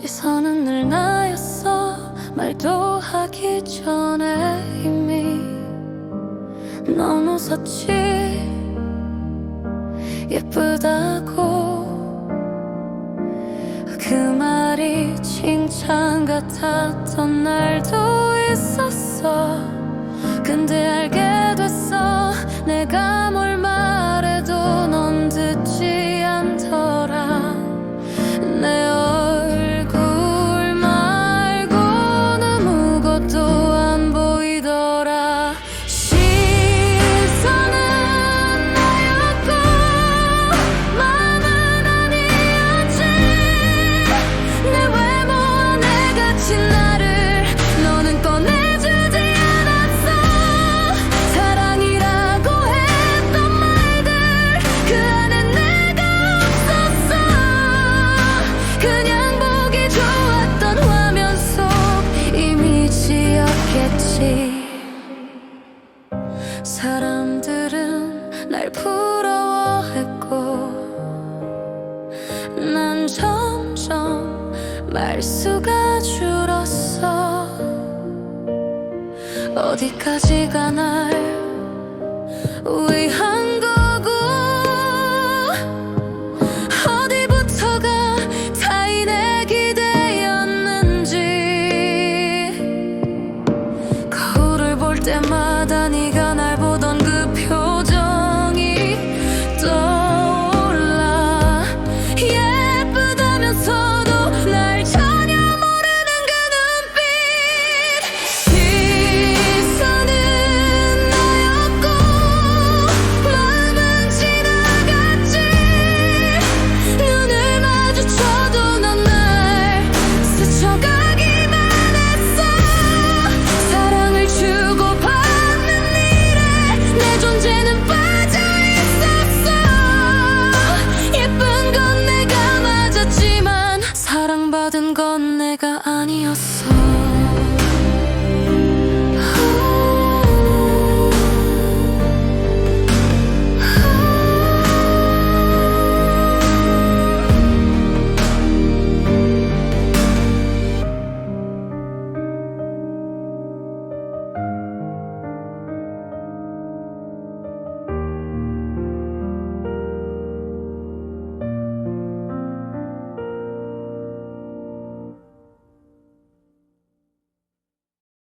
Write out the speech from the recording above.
시선은 늘 나였어. 말도 하기 전에 이미 넌 웃었지. 예쁘다고 그 말이 칭찬 같았던 날도 있었어. 근데 알게 됐어. 내가 사람들은 날 부러워했고 난 점점 말수가 줄었어. 어디까지가 날 위한 거 때마 사랑받은 건 내가 아니었어.